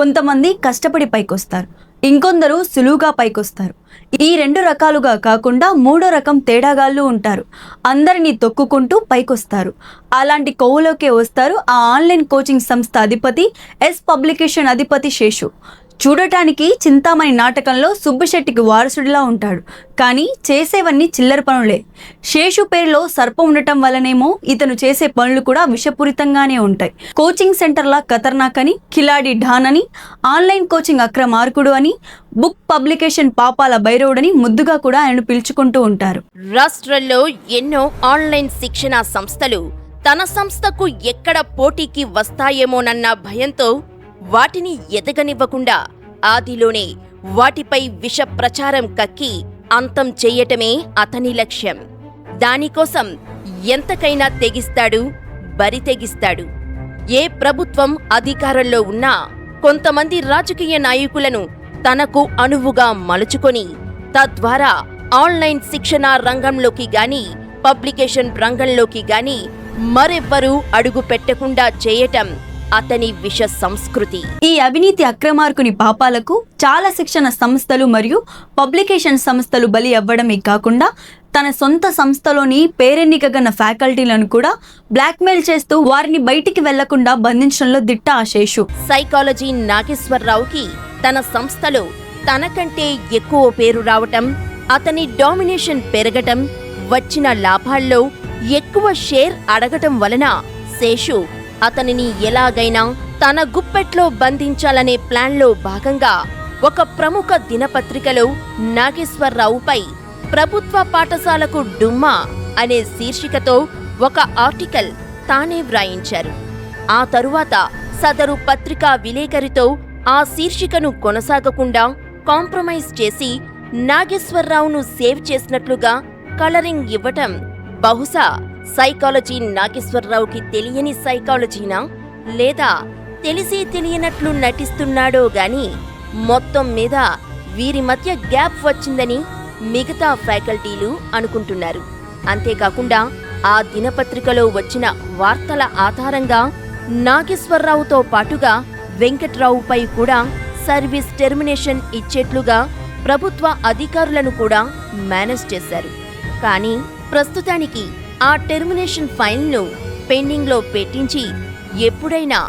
కొంతమంది కష్టపడి పైకొస్తారు. ఇంకొందరు సులువుగా పైకొస్తారు. ఈ రెండు రకాలుగా కాకుండా మూడో రకం తేడాగాళ్ళు ఉంటారు. అందరినీ తొక్కుకుంటూ పైకొస్తారు. అలాంటి కొవ్వులోకే వస్తారు ఆ ఆన్లైన్ కోచింగ్ సంస్థ అధిపతి ఎస్ పబ్లికేషన్ అధిపతి శేషు. చూడటానికి చింతామణి నాటకంలో సుబ్బశెట్టికి వారసుడిలా ఉంటాడు. కానీ చేసేవన్నీ చిల్లర పనులే. శేషు పేరులో సర్పం ఉండటం వల్లనేమో ఇతను చేసే పనులు కూడా విషపూరితంగానే ఉంటాయి. కోచింగ్ సెంటర్లా ఖతర్నాక్ అని కిలాడి ఢాన్ అని ఆన్లైన్ కోచింగ్ అక్రమార్కుడు అని బుక్ పబ్లికేషన్ పాపాల భైరవుడని ముద్దుగా కూడా ఆయన పిలుచుకుంటూ ఉంటారు. రాష్ట్రంలో ఎన్నో ఆన్లైన్ శిక్షణా సంస్థలు తన సంస్థకు ఎక్కడ పోటీకి వస్తాయేమోనన్న భయంతో వాటిని ఎదగనివ్వకుండా ఆదిలోనే వాటిపై విష ప్రచారం కక్కి అంతం చెయ్యటమే అతని లక్ష్యం. దానికోసం ఎంతకైనా తెగిస్తాడు బరి తెగిస్తాడు. ఏ ప్రభుత్వం అధికారంలో ఉన్నా కొంతమంది రాజకీయ నాయకులను తనకు అనువుగా మలుచుకొని తద్వారా ఆన్లైన్ శిక్షణ రంగంలోకి గాని పబ్లికేషన్ రంగంలోకి గాని మరెవ్వరూ అడుగు పెట్టకుండా చేయటం అతని విష సంస్కృతి. ఈ అవినీతి అక్రమార్కుని పాపాలకు చాలా శిక్షణ సంస్థలు మరియు పబ్లికేషన్ సంస్థలు బలి అవ్వడమే కాకుండా తన సొంత సంస్థలోని పేరెన్నికగన్న ఫ్యాకల్టీలను కూడా బ్లాక్మెయిల్ చేస్తూ వారిని బయటికి వెళ్ళకుండా బంధించడంలో దిట్ట ఆ శేషు సైకాలజీ నాగేశ్వరరావుకి తన సంస్థలో తనకంటే ఎక్కువ పేరు రావటం అతని డామినేషన్ పెరగటం వచ్చిన లాభాల్లో ఎక్కువ షేర్ అడగటం వలన శేషు అతనిని ఎలాగైనా తన గుప్పెట్లో బంధించాలనే ప్లాన్లో భాగంగా ఒక ప్రముఖ దినపత్రికలో నాగేశ్వరరావుపై ప్రభుత్వ పాఠశాలకు డుమ్మా అనే శీర్షికతో ఒక ఆర్టికల్ తానే వ్రాయించారు. ఆ తరువాత సదరు పత్రికా విలేకరితో ఆ శీర్షికను కొనసాగకుండా కాంప్రమైజ్ చేసి నాగేశ్వరరావును సేవ్ చేసినట్లుగా కలరింగ్ ఇవ్వటం బహుశా సైకాలజీ నాగేశ్వరరావుకి తెలియని సైకాలజీనా? లేదా తెలిసి తెలియనట్లు నటిస్తున్నాడో గాని మొత్తం మీద వీరి మధ్య గ్యాప్ వచ్చిందని మిగతా ఫ్యాకల్టీలు అనుకుంటున్నారు. అంతేకాకుండా ఆ దినపత్రికలో వచ్చిన వార్తల ఆధారంగా నాగేశ్వరరావుతో పాటుగా వెంకట్రావుపై కూడా సర్వీస్ టెర్మినేషన్ ఇచ్చేట్లుగా ప్రభుత్వ అధికారులను కూడా మేనేజ్ చేశారు. కానీ ప్రస్తుతానికి ఆ టెర్మినేషన్ ఫైల్ను పెండింగ్లో పెట్టించి ఎప్పుడైనా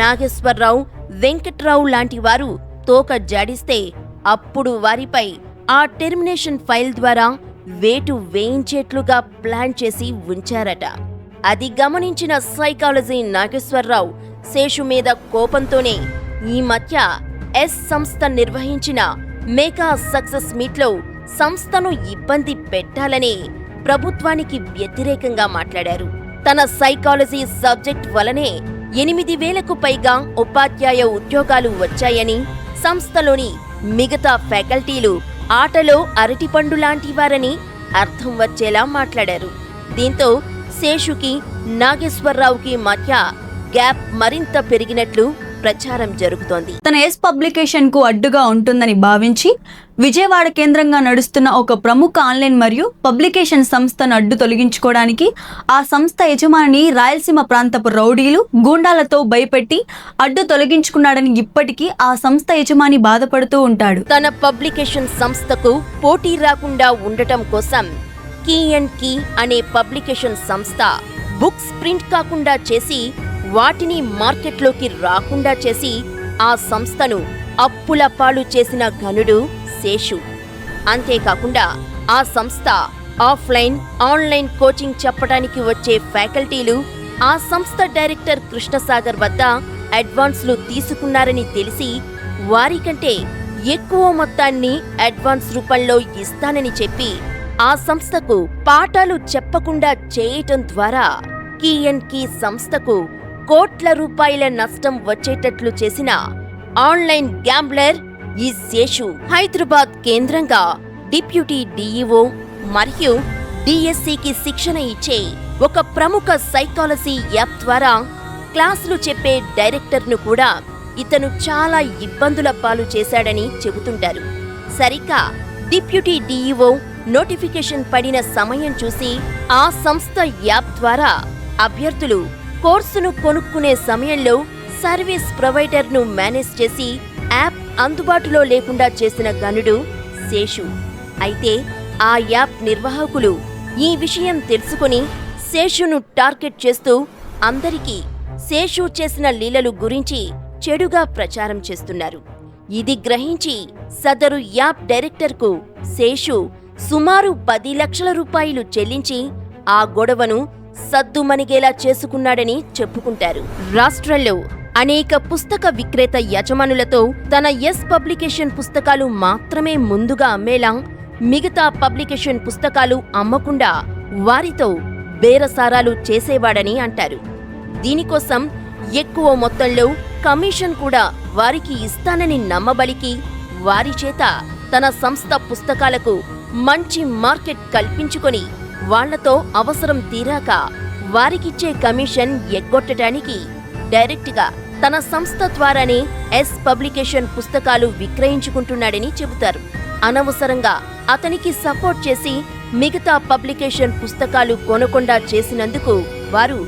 నాగేశ్వరరావు వెంకట్రావు లాంటి వారు తోక జాడిస్తే అప్పుడు వారిపై ఆ టెర్మినేషన్ ఫైల్ ద్వారా వేటు వేయించేట్లుగా ప్లాన్ చేసి ఉంచారట. అది గమనించిన సైకాలజీ నాగేశ్వరరావు శేషు మీద కోపంతోనే ఈ మధ్య ఎస్ సంస్థ నిర్వహించిన మెగా సక్సెస్ మీట్లో సంస్థను ఇబ్బంది పెట్టాలని ప్రభుత్వానికి వ్యతిరేకంగా మాట్లాడారు. తన సైకాలజీ సబ్జెక్ట్ వలనే ఎనిమిది వేలకు పైగా ఉపాధ్యాయ ఉద్యోగాలు వచ్చాయని సంస్థలోని మిగతా ఫ్యాకల్టీలు ఆటలో అరటిపండు లాంటివారని అర్థం వచ్చేలా మాట్లాడారు. దీంతో శేషుకి నాగేశ్వరరావుకి మధ్య గ్యాప్ మరింత పెరిగినట్లు ప్రచారం జరుగుతోంది. తన ఎస్ పబ్లికేషన్కు అడ్డుగా ఉంటుందని భావించి విజయవాడ కేంద్రంగా నడుస్తున్న ఒక ప్రముఖ ఆన్లైన్ మరియు పబ్లికేషన్ సంస్థను అడ్డు తొలగించుకోవడానికి ఆ సంస్థ యజమాని రాయలసీమ ప్రాంతపు రౌడీలు గూండాలతో భయపెట్టి అడ్డు తొలగించుకున్నాడని ఇప్పటికీ ఆ సంస్థ యజమాని బాధపడుతూ ఉంటాడు. తన పబ్లికేషన్ సంస్థకు పోటీ రాకుండా ఉండటం కోసం కీ అండ్ కీ అనే పబ్లికేషన్ సంస్థ బుక్స్ ప్రింట్ కాకుండా చేసి వాటిని మార్కెట్లోకి రాకుండా చేసి ఆ సంస్థను అప్పుల పాలు చేసిన ఘనుడు శేషు. అంతేకాకుండా ఆ సంస్థ ఆఫ్లైన్ ఆన్లైన్ కోచింగ్ చెప్పడానికి వచ్చే ఫ్యాకల్టీలు ఆ సంస్థ డైరెక్టర్ కృష్ణసాగర్ వద్ద అడ్వాన్స్లు తీసుకున్నారని తెలిసి వారికంటే ఎక్కువ మొత్తాన్ని అడ్వాన్స్ రూపంలో ఇస్తానని చెప్పి ఆ సంస్థకు పాఠాలు చెప్పకుండా చేయటం ద్వారా కీ అండ్ కీ సంస్థకు కోట్ల రూపాయల నష్టం వచ్చేటట్లు చేసిన ఆన్లైన్ గ్యాంబ్లర్ ఈ శేషు హైదరాబాద్ కేంద్రంగా డిప్యూటీ డీఈఓ మరియు డిఎస్సికి శిక్షణ ఇచ్చే ఒక ప్రముఖ సైకాలజీ యాప్ ద్వారా క్లాసులు చెప్పే డైరెక్టర్ను కూడా ఇతను చాలా ఇబ్బందుల పాలు చేశాడని చెబుతుంటారు. సరిగ్గా డిప్యూటీ డీఈఓ నోటిఫికేషన్ పడిన సమయం చూసి ఆ సంస్థ యాప్ ద్వారా అభ్యర్థులు కోర్సును కొనుక్కునే సమయంలో సర్వీస్ ప్రొవైడర్ను మేనేజ్ చేసి యాప్ అందుబాటులో లేకుండా చేసిన గనుడు శేషు. అయితే ఆ యాప్ నిర్వాహకులు ఈ విషయం తెలుసుకుని శేషును టార్గెట్ చేస్తూ అందరికీ శేషు చేసిన లీలలు గురించి చెడుగా ప్రచారం చేస్తున్నారు. ఇది గ్రహించి సదరు యాప్ డైరెక్టర్కు శేషు సుమారు పది లక్షల రూపాయలు చెల్లించి ఆ గొడవను సద్దుమణిగేలా చేసుకున్నాడని చెప్పుకుంటారు. రాష్ట్రంలో అనేక పుస్తక విక్రేత యజమానులతో తన ఎస్ పబ్లికేషన్ పుస్తకాలు మాత్రమే ముందుగా అమ్మేలా మిగతా పబ్లికేషన్ పుస్తకాలు అమ్మకుండా వారితో బేరసారాలు చేసేవాడని అంటారు. దీనికోసం ఎక్కువ మొత్తంలో కమిషన్ కూడా వారికి ఇస్తానని నమ్మబలికి వారి చేత తన సంస్థ పుస్తకాలకు మంచి మార్కెట్ కల్పించుకొని వాళ్ళతో అవసరం తీరాక వారికిచ్చే కమిషన్ ఎగ్గొట్టడానికి డైరెక్ట్గా తన సంస్థ ద్వారానే ఎస్ పబ్లికేషన్ పుస్తకాలు విక్రయించుకుంటున్నాడని చెబుతారు. అనవసరంగా అతనికి సపోర్ట్ చేసి మిగతా పబ్లికేషన్ పుస్తకాలు కొనకుండా చేసినందుకు వారు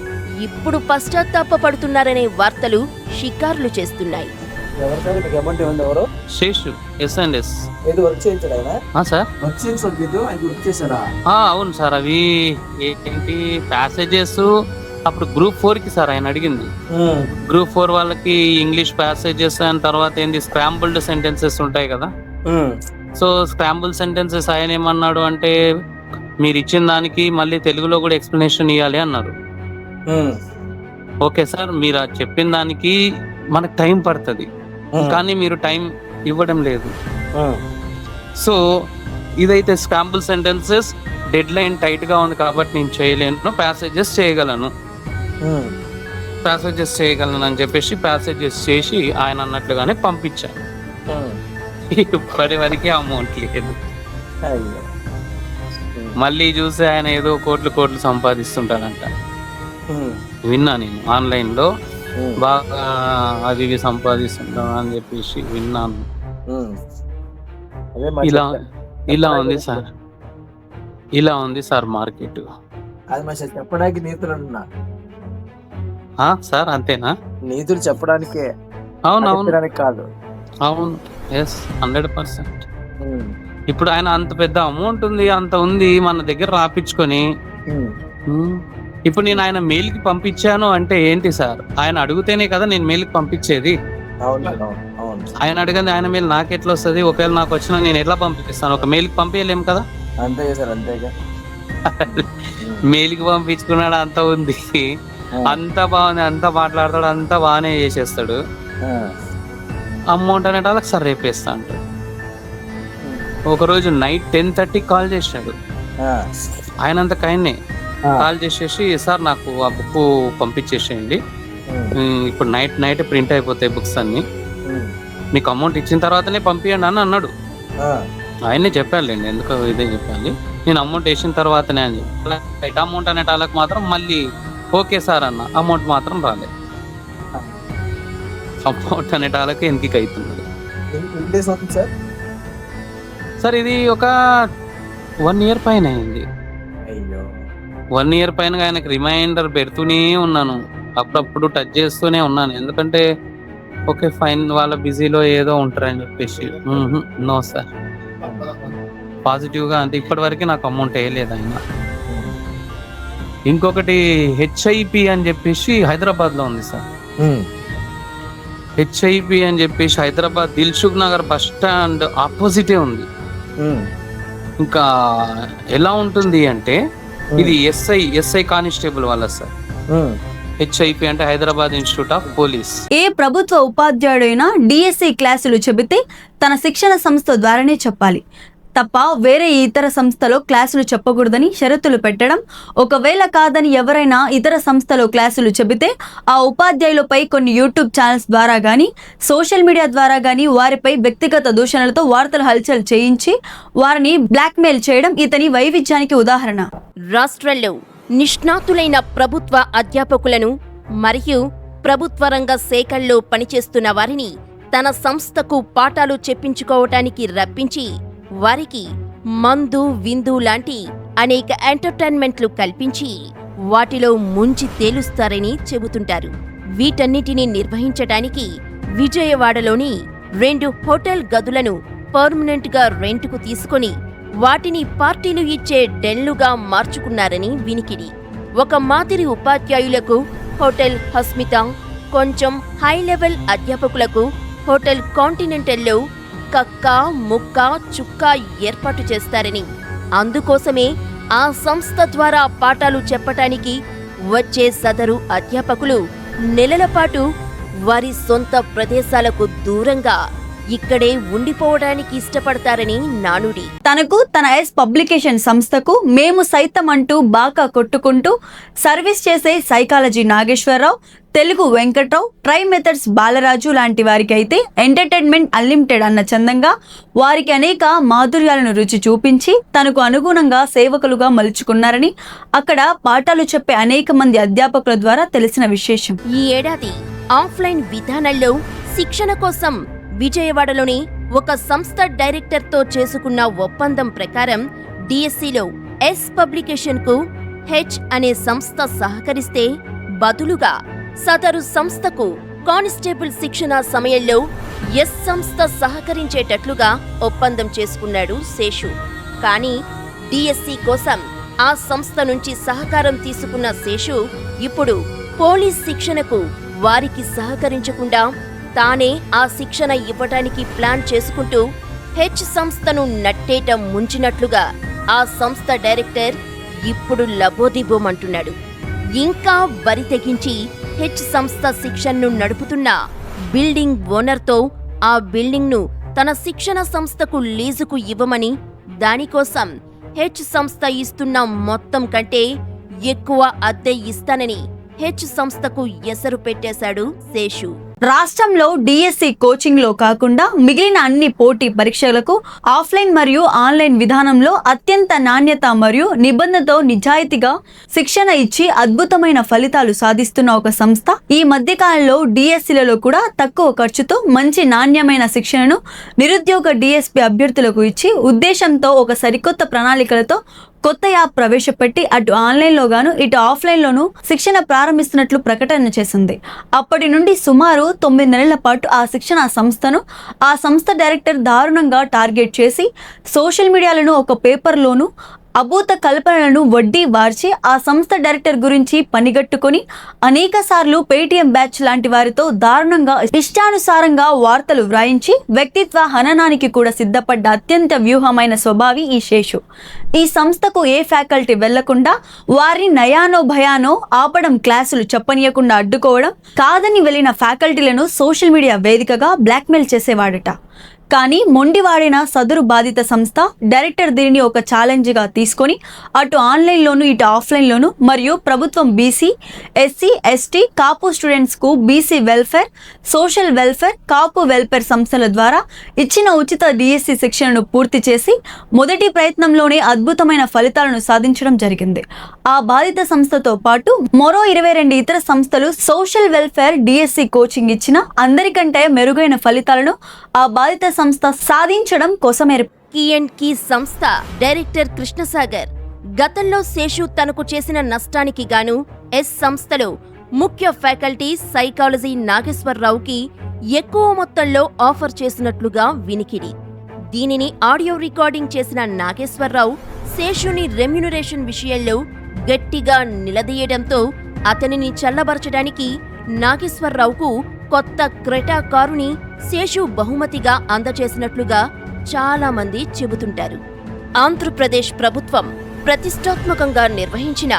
ఇప్పుడు పశ్చాత్తాపడుతున్నారనే వార్తలు షికార్లు చేస్తున్నాయి. మీకు అమౌంట్ ఎవరు? శేషు ఎస్ అండ్ ఎస్ ఏది వర్క్ చేయించాడు ఆయన? సార్? వర్క్ చేయించాడు ఇది ఆయన వర్క్ చేశాడా? ఆ, అవును సార్ అవి ఏంటి ప్యాసేజెస్ అప్పుడు గ్రూప్ ఫోర్కి సార్ ఆయన అడిగింది. గ్రూప్ ఫోర్ వాళ్ళకి ఇంగ్లీష్ ప్యాసేజెస్ అండ్ తర్వాత ఏంటి స్క్రాంబుల్డ్ సెంటెన్సెస్ ఉంటాయి కదా? సో స్క్రాంబుల్ సెంటెన్సెస్ ఆయన ఏమన్నాడు అంటే మీరు ఇచ్చిన దానికి మళ్ళీ తెలుగులో కూడా ఎక్స్ప్లెనేషన్ ఇవ్వాలి అన్నారు. ఓకే సార్ మీరు అది చెప్పిన దానికి మనకు టైం పడుతుంది. కానీ మీరు టైం ఇవ్వడం లేదు. సో ఇదైతే స్కాంబుల్ సెంటెన్సెస్ డెడ్ లైన్ టైట్గా ఉంది కాబట్టి నేను చేయలేను. ప్యాసేజెస్ చేయగలను. ప్యాసేజెస్ చేయగలను అని చెప్పేసి ప్యాసేజెస్ చేసి ఆయన అన్నట్లుగానే పంపించాను ఇప్పటి వరకే అమౌంట్ లేదు. మళ్ళీ చూసి ఆయన ఏదో కోట్లు కోట్లు సంపాదిస్తుంటాడంట. విన్నా నేను ఆన్లైన్లో బాగా అది ఇవి సంపాదిస్తుంటాను అని చెప్పేసి విన్నాను. ఇలా ఇలా ఉంది సార్. ఇలా ఉంది సార్ మార్కెట్. అది చెప్పడానికి నీతులు అంటున్నా. సార్ అంతేనా? నీతులు చెప్పడానికే. అవును అవును కాదు. అవును. ఎస్ హండ్రెడ్ పర్సెంట్ ఇప్పుడు ఆయన అంత పెద్ద అమౌంట్ ఉంది అంత ఉంది మన దగ్గర రాపించుకొని ఇప్పుడు నేను ఆయన మెయిల్కి పంపించాను అంటే ఏంటి సార్? ఆయన అడిగితేనే కదా నేను మెయిల్కి పంపించేది? అవును అవును అవును. ఆయన అడగంది ఆయన మెయిల్ నాకు ఎట్లా వస్తుంది ఒకవేళ నాకు వచ్చినా నేను ఎట్లా పంపిస్తాను? ఒక మెయిల్కి పంపించలేము కదా? అంతే సార్ అంతేగా మెయిల్కి పంపించుకున్నాడు అంత ఉంది. అంత బాగుంది అంత మాట్లాడతాడు అంత బాగానే చేసేస్తాడు. అమౌంట్ అనేట వాళ్ళకి సార్ రేపేస్తా అంటాడు. ఒకరోజు నైట్ టెన్ థర్టీ కాల్ చేశాడు. ఆ. ఆయనంత కైన్నే. కాల్ చేసేసి సార్ నాకు ఆ బుక్ పంపించేసేయండి. ఇప్పుడు నైట్ నైట్ ప్రింట్ అయిపోతాయి బుక్స్ అన్ని. మీకు అమౌంట్ ఇచ్చిన తర్వాతనే పంపించండి అని అన్నాడు. ఆ. ఆయన్నే చెప్పాలండి ఎందుకు ఇదే చెప్పాలి. నేను అమౌంట్ వేసిన తర్వాతనే అని చెప్పి. అమౌంట్ అనేట వాళ్ళకి మాత్రం మళ్ళీ ఓకే సార్ అన్న. అమౌంట్ మాత్రం రాలేదు అమౌంట్ అనేట వాళ్ళకి ఎందుకు సార్? సార్ ఇది ఒక వన్ ఇయర్ పైన అయింది. అయ్యో. వన్ ఇయర్ పైన ఆయనకు రిమైండర్ పెడుతూనే ఉన్నాను. అప్పుడప్పుడు టచ్ చేస్తూనే ఉన్నాను. ఎందుకంటే ఓకే ఫైన్ వాళ్ళ బిజీలో ఏదో ఉంటారని చెప్పేసి. No sir. పాజిటివ్గా అంటే ఇప్పటి వరకు నాకు అమౌంట్ వేయలేదు ఆయన. ఇంకొకటి హెచ్ఐపి అని చెప్పేసి హైదరాబాద్లో ఉంది సార్. హెచ్ఐపి అని చెప్పేసి Hyderabad Dilsukhnagar bus stand ఆపోజిటే ఉంది. ఇంకా ఎలా ఉంటుంది అంటే ఇది ఎస్ఐ ఎస్ఐ కానిస్టేబుల్ వాళ్ళ సార్. హెచ్ఐపి అంటే హైదరాబాద్ ఇన్స్టిట్యూట్ ఆఫ్ పోలీస్. ఏ ప్రభుత్వ ఉపాధ్యాయుడైనా డిఎస్సి క్లాసులు చెబితే తన శిక్షణ సంస్థ ద్వారానే చెప్పాలి. తప్ప వేరే ఇతర సంస్థలో క్లాసులు చెప్పకూడదని షరతులు పెట్టడం ఒకవేళ కాదని ఎవరైనా ఇతర సంస్థలో క్లాసులు చెబితే ఆ ఉపాధ్యాయులపై కొన్ని యూట్యూబ్ ఛానల్స్ ద్వారా కానీ సోషల్ మీడియా ద్వారా కానీ వారిపై వ్యక్తిగత దూషణలతో వార్తలు హల్చల్ చేయించి వారిని బ్లాక్మెయిల్ చేయడం ఇతని వైవిధ్యానికి ఉదాహరణ. రాష్ట్రంలో నిష్ణాతులైన ప్రభుత్వ అధ్యాపకులను మరియు ప్రభుత్వ రంగ శాఖల్లో పనిచేస్తున్న వారిని తన సంస్థకు పాఠాలు చెప్పించుకోవటానికి రప్పించి వారికి మందు విందు లాంటి అనేక ఎంటర్టైన్మెంట్లు కల్పించి వాటిలో ముంచి తేలుస్తారని చెబుతుంటారు. వీటన్నిటిని నిర్వహించటానికి విజయవాడలోని రెండు హోటల్ గదులను పర్మనెంట్గా రెంట్కు తీసుకొని వాటిని పార్టీలు ఇచ్చే డెన్లుగా మార్చుకున్నారని వినికిడి. ఒక మాదిరి ఉపాధ్యాయులకు హోటల్ హస్మిత కొంచెం హై లెవెల్ అధ్యాపకులకు హోటల్ కాంటినెంటల్లో కక్క ముక్క చుక్క ఏర్పాటు చేస్తారని. అందుకోసమే ఆ సంస్థ ద్వారా పాఠాలు చెప్పటానికి వచ్చే సదరు అధ్యాపకులు నెలల పాటు వారి సొంత ప్రదేశాలకు దూరంగా ఇక్కడే ఉండిపోవడానికి ఇష్టపడతారని నానుడి. తనకు తన ఎస్ పబ్లికేషన్ సంస్థకు మేము సైతం అంటూ బాగా కొట్టుకుంటూ సర్వీస్ చేసే psychology Nageswararao Telugu Venkatrao tri methods Balaraju లాంటి వారికి అయితే ఎంటర్టైన్మెంట్ అన్లిమిటెడ్ అన్న చందంగా వారికి అనేక మాధుర్యాలను రుచి చూపించి తనకు అనుగుణంగా సేవకులుగా మలుచుకున్నారని అక్కడ పాఠాలు చెప్పే అనేక మంది అధ్యాపకుల ద్వారా తెలిసిన విశేషం. ఈ ఏడాది ఆఫ్లైన్ విధానంలో శిక్షణ కోసం విజయవాడలోని ఒక సంస్థ డైరెక్టర్తో చేసుకున్న ఒప్పందం ప్రకారం డిఎస్సిలో ఎస్ పబ్లికేషన్కు హెచ్ అనే సంస్థ సహకరిస్తే బదులుగా సదరు సంస్థకు కానిస్టేబుల్ శిక్షణ సమయంలో ఎస్ సంస్థ సహకరించేటట్లుగా ఒప్పందం చేసుకున్నాడు శేషు. కానీ డిఎస్సి కోసం ఆ సంస్థ నుంచి సహకారం తీసుకున్న శేషు ఇప్పుడు పోలీస్ శిక్షణకు వారికి సహకరించకుండా తానే ఆ శిక్షణ ఇవ్వటానికి ప్లాన్ చేసుకుంటూ హెచ్ సంస్థను నట్టేట ముంచినట్లుగా ఆ సంస్థ డైరెక్టర్ ఇప్పుడు లబోదిబోమంటున్నాడు. ఇంకా బరి తెగించి హెచ్ సంస్థ శిక్షణను నడుపుతున్న బిల్డింగ్ ఓనర్తో ఆ బిల్డింగ్ను తన శిక్షణ సంస్థకు లీజుకు ఇవ్వమని దానికోసం హెచ్ సంస్థ ఇస్తున్న మొత్తం కంటే ఎక్కువ అద్దె ఇస్తానని హెచ్ సంస్థకు ఎసరు పెట్టేశాడు శేషు. రాష్ట్రంలో డిఎస్సి కోచింగ్లో కాకుండా మిగిలిన అన్ని పోటీ పరీక్షలకు ఆఫ్లైన్ మరియు ఆన్లైన్ విధానంలో అత్యంత నాణ్యత మరియు నిబంధనతో నిజాయితీగా శిక్షణ ఇచ్చి అద్భుతమైన ఫలితాలు సాధిస్తున్న ఒక సంస్థ ఈ మధ్యకాలంలో డిఎస్సిలలో కూడా తక్కువ ఖర్చుతో మంచి నాణ్యమైన శిక్షణను నిరుద్యోగ డిఎస్పి అభ్యర్థులకు ఇచ్చి ఉద్దేశంతో ఒక సరికొత్త ప్రణాళికలతో కొత్త యాప్ ప్రవేశపెట్టి అటు ఆన్లైన్లో గాను ఇటు ఆఫ్లైన్లోనూ శిక్షణ ప్రారంభిస్తున్నట్లు ప్రకటన చేసింది. అప్పటి నుండి సుమారు తొమ్మిది నెలల పాటు ఆ శిక్షణ సంస్థను ఆ సంస్థ డైరెక్టర్ దారుణంగా టార్గెట్ చేసి సోషల్ మీడియాలను ఒక పేపర్లోను అభూత కల్పనలను వడ్డీ వార్చి ఆ సంస్థ డైరెక్టర్ గురించి పనిగట్టుకొని అనేక సార్లు పేటీఎం బ్యాచ్ లాంటి వారితో దారుణంగా ఇష్టానుసారంగా వార్తలు వ్రాయించి వ్యక్తిత్వ హననానికి కూడా సిద్ధపడ్డ అత్యంత వ్యూహమైన స్వభావి ఈ శేషు. ఈ సంస్థకు ఏ ఫ్యాకల్టీ వెళ్ళకుండా వారి నయానో భయానో ఆపడం క్లాసులు చెప్పనీయకుండా అడ్డుకోవడం కాదని వెళ్ళిన ఫ్యాకల్టీలను సోషల్ మీడియా వేదికగా బ్లాక్మెయిల్ చేసేవాడట. కానీ మొండివాడిన సదురు బాధిత సంస్థ డైరెక్టర్ దీనిని ఒక ఛాలెంజ్గా తీసుకొని అటు ఆన్లైన్లోను ఇటు ఆఫ్లైన్లోను మరియు ప్రభుత్వం BC SC ST Kapu స్టూడెంట్స్కు BC welfare social welfare Kapu welfare సంస్థల ద్వారా ఇచ్చిన ఉచిత డిఎస్సి శిక్షణను పూర్తి చేసి మొదటి ప్రయత్నంలోనే అద్భుతమైన ఫలితాలను సాధించడం జరిగింది. ఆ బాధిత సంస్థతో పాటు మరో ఇరవై రెండు ఇతర సంస్థలు సోషల్ వెల్ఫేర్ డిఎస్సి కోచింగ్ ఇచ్చిన అందరికంటే మెరుగైన ఫలితాలను ఆ బాధిత సంస్థ సాధించడం కోసమేరు. కీ అండ్ కీ సంస్థ డైరెక్టర్ కృష్ణసాగర్ గతంలో శేషు తనకు చేసిన నష్టానికి గాను ఎస్ సంస్థలో ముఖ్య ఫ్యాకల్టీ సైకాలజీ నాగేశ్వరరావుకి ఎక్కువ మొత్తంలో ఆఫర్ చేసినట్లుగా వినికిడి. దీనిని ఆడియో రికార్డింగ్ చేసిన నాగేశ్వరరావు శేషుని రెమ్యునరేషన్ విషయంలో గట్టిగా నిలదీయడంతో అతనిని చల్లబరచడానికి నాగేశ్వరరావుకు కొత్త క్రెటా కారుని శేషు బహుమతిగా అందజేసినట్లుగా చాలామంది చెబుతుంటారు. ఆంధ్రప్రదేశ్ ప్రభుత్వం ప్రతిష్టాత్మకంగా నిర్వహించిన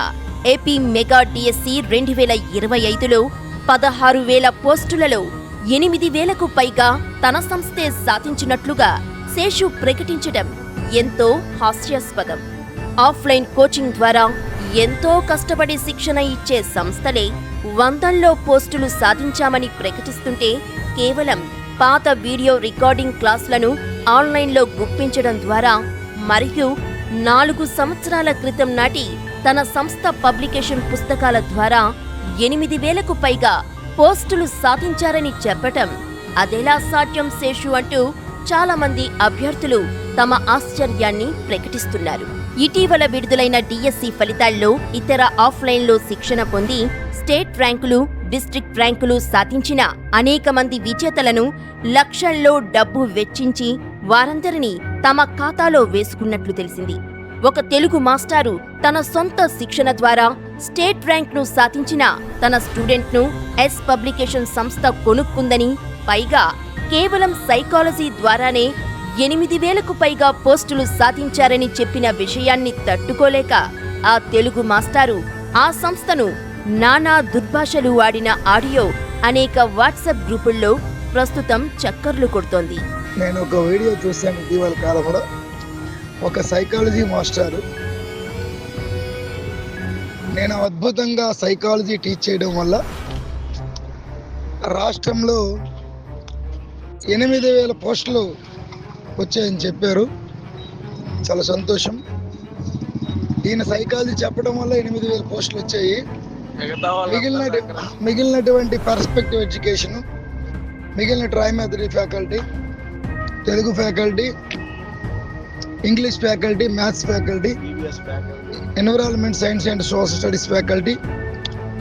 ఏపీ మెగా డిఎస్సి రెండు వేల ఇరవై ఐదులో పదహారు వేల పోస్టులలో ఎనిమిది వేలకు పైగా తన సంస్థే సాధించినట్లుగా శేషు ప్రకటించడం ఎంతో హాస్యాస్పదం. ఆఫ్లైన్ కోచింగ్ ద్వారా ఎంతో కష్టపడి శిక్షణ ఇచ్చే సంస్థలే వందల్లో పోస్టులు సాధించామని ప్రకటిస్తుంటే కేవలం పాత వీడియో రికార్డింగ్ క్లాసులను ఆన్లైన్లో గుప్పించడం ద్వారా మరియు నాలుగు సంవత్సరాల క్రితం నాటి తన సంస్థ పబ్లికేషన్ పుస్తకాల ద్వారా ఎనిమిది వేలకు పైగా పోస్టులు సాధించారని చెప్పటం అదెలా సాధ్యం శేషు అంటూ చాలామంది అభ్యర్థులు తమ ఆశ్చర్యాన్ని ప్రకటిస్తున్నారు. ఇటీవల విడుదలైన డిఎస్సి ఫలితాల్లో ఇతర ఆఫ్లైన్లో శిక్షణ పొంది స్టేట్ ర్యాంకులు డిస్ట్రిక్ట్ ర్యాంకులు సాధించిన అనేక మంది విజేతలను లక్షల్లో డబ్బు వెచ్చించి వారందరినీ తమ ఖాతాలో వేసుకున్నట్లు తెలిసింది. ఒక తెలుగు మాస్టారు తన సొంత శిక్షణ ద్వారా స్టేట్ ర్యాంక్ను సాధించిన తన స్టూడెంట్ను ఎస్ పబ్లికేషన్ సంస్థ కొనుక్కుందని పైగా కేవలం సైకాలజీ ద్వారానే ఎనిమిది వేలకు పైగా పోస్టులు సాధించారని చెప్పిన విషయాన్ని తట్టుకోలేక ఆ తెలుగు మాస్టారు ఆ సంస్థను నానా దుర్భాషలు వాడిన ఆడియో అనేక వాట్సాప్ గ్రూపుల్లో ప్రస్తుతం చక్కర్లు కొడుతోంది. నేను ఒక వీడియో చూశాను ఇటీవల కాలంలో. ఒక సైకాలజీ మాస్టారు. నేను అద్భుతంగా సైకాలజీ టీచ్ చేయడం వల్ల రాష్ట్రంలో ఎనిమిది వేల పోస్టులు వచ్చాయని చెప్పారు. చాలా సంతోషం. ఈయన సైకాలజీ చెప్పడం వల్ల ఎనిమిది వేల పోస్టులు వచ్చాయి. మిగిలిన మిగిలినటువంటి పర్స్పెక్టివ్ ఎడ్యుకేషన్ మిగిలిన ట్రైమెథడీ faculty Telugu faculty English faculty maths faculty environment science and social studies faculty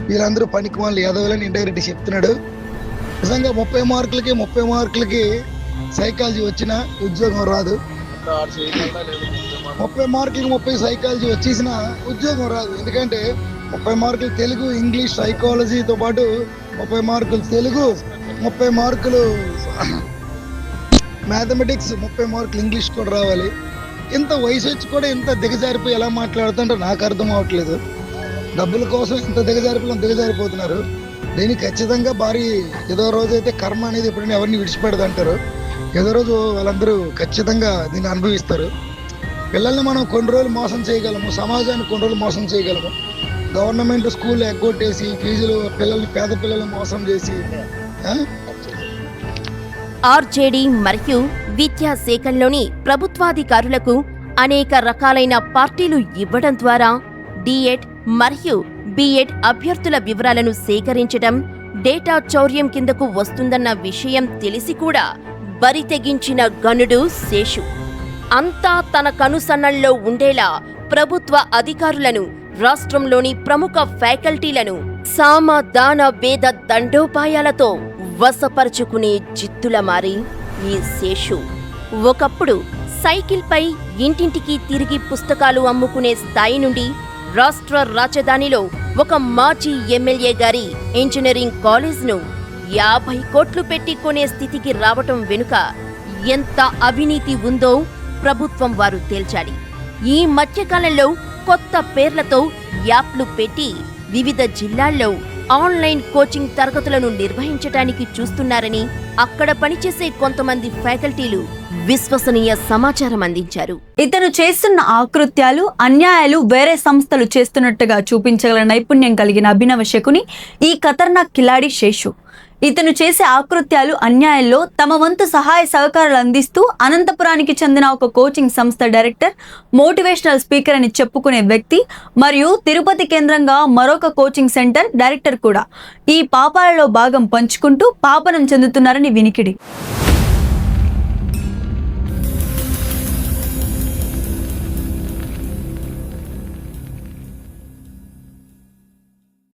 వీళ్ళందరూ పనికి వాళ్ళు ఎదవాలని ఇండైరెక్ట్ చెప్తున్నాడు. నిజంగా ముప్పై మార్కులకి ముప్పై మార్కులకి సైకాలజీ వచ్చిన ఉద్యోగం రాదు. ముప్పై మార్కులు ముప్పై సైకాలజీ వచ్చేసిన ఉద్యోగం రాదు. ఎందుకంటే ముప్పై మార్కులు తెలుగు ఇంగ్లీష్ సైకాలజీతో పాటు ముప్పై మార్కులు తెలుగు ముప్పై మార్కులు మ్యాథమెటిక్స్ ముప్పై మార్కులు ఇంగ్లీష్ కూడా రావాలి. ఇంత వయసు వచ్చి కూడా ఇంత దిగజారిపోయి ఎలా మాట్లాడుతుంటే నాకు అర్థం అవ్వట్లేదు డబ్బుల కోసం ఇంత దిగజారిపోయి దిగజారిపోతున్నారు. దీనికి ఖచ్చితంగా భారీ ఏదో రోజైతే కర్మ అనేది ఎప్పుడైనా ఎవరిని విడిచిపెడదంటారు. ఏదో రోజు వాళ్ళందరూ ఖచ్చితంగా దీన్ని అనుభవిస్తారు. పిల్లల్ని మనం కొన్ని రోజులు మోసం చేయగలము సమాజాన్ని కొన్ని రోజులు మోసం చేయగలము. గవర్నమెంట్ స్కూల్ ఎగ్గొట్టేసి ఫీజులు పిల్లల్ని పేద పిల్లల్ని మోసం చేసి ఆర్జేడి ఆర్జేడీ మరియు విద్యాశాఖల్లోని ప్రభుత్వాధికారులకు అనేక రకాలైన పార్టీలు ఇవ్వడం ద్వారా డిఎడ్ మరియు బిఎడ్ అభ్యర్థుల వివరాలను సేకరించడం డేటా చౌర్యం కిందకు వస్తుందన్న విషయం తెలిసి కూడా బరి తెగించిన గనుడు శేషు. అంతా తన కనుసన్నల్లో ఉండేలా ప్రభుత్వ అధికారులను రాష్ట్రంలోని ప్రముఖ ఫ్యాకల్టీలను సామ దాన వేద దండోపాయాలతో వశపరుచుకునే జిత్తుల మారి ఈ శేషు. ఒకప్పుడు సైకిల్పై ఇంటింటికి తిరిగి పుస్తకాలు అమ్ముకునే స్థాయి నుండి రాష్ట్ర రాజధానిలో ఒక మాజీ ఎమ్మెల్యే గారి ఇంజనీరింగ్ కాలేజ్ను యాభై కోట్లు పెట్టి కొనే స్థితికి రావటం వెనుక ఎంత అవినీతి ఉందో ప్రభుత్వం వారు తేల్చాలి. ఈ మధ్యకాలంలో కొత్త పేర్లతో యాప్లు పెట్టి వివిధ జిల్లాల్లో ఆన్లైన్ కోచింగ్ తరగతులను నిర్వహించటానికి చూస్తున్నారని అక్కడ పనిచేసే కొంతమంది ఫ్యాకల్టీలు విశ్వసనీయ సమాచారం అందించారు. ఇతను చేస్తున్న ఆకృత్యాలు అన్యాయాలు వేరే సంస్థలు చేస్తున్నట్టుగా చూపించగల నైపుణ్యం కలిగిన అభినవ శకుని ఈ ఖతర్నాక్ కిలాడి శేషు. ఇతను చేసే ఆకృత్యాలు అన్యాయాల్లో తమ వంతు సహాయ సహకారాలు అందిస్తూ అనంతపురానికి చెందిన ఒక కోచింగ్ సంస్థ డైరెక్టర్ మోటివేషనల్ స్పీకర్ అని చెప్పుకునే వ్యక్తి మరియు తిరుపతి కేంద్రంగా మరొక కోచింగ్ సెంటర్ డైరెక్టర్ కూడా. ఈ పాపాలలో భాగం పంచుకుంటూ పాపనం చెందుతున్నారని వినికిడి.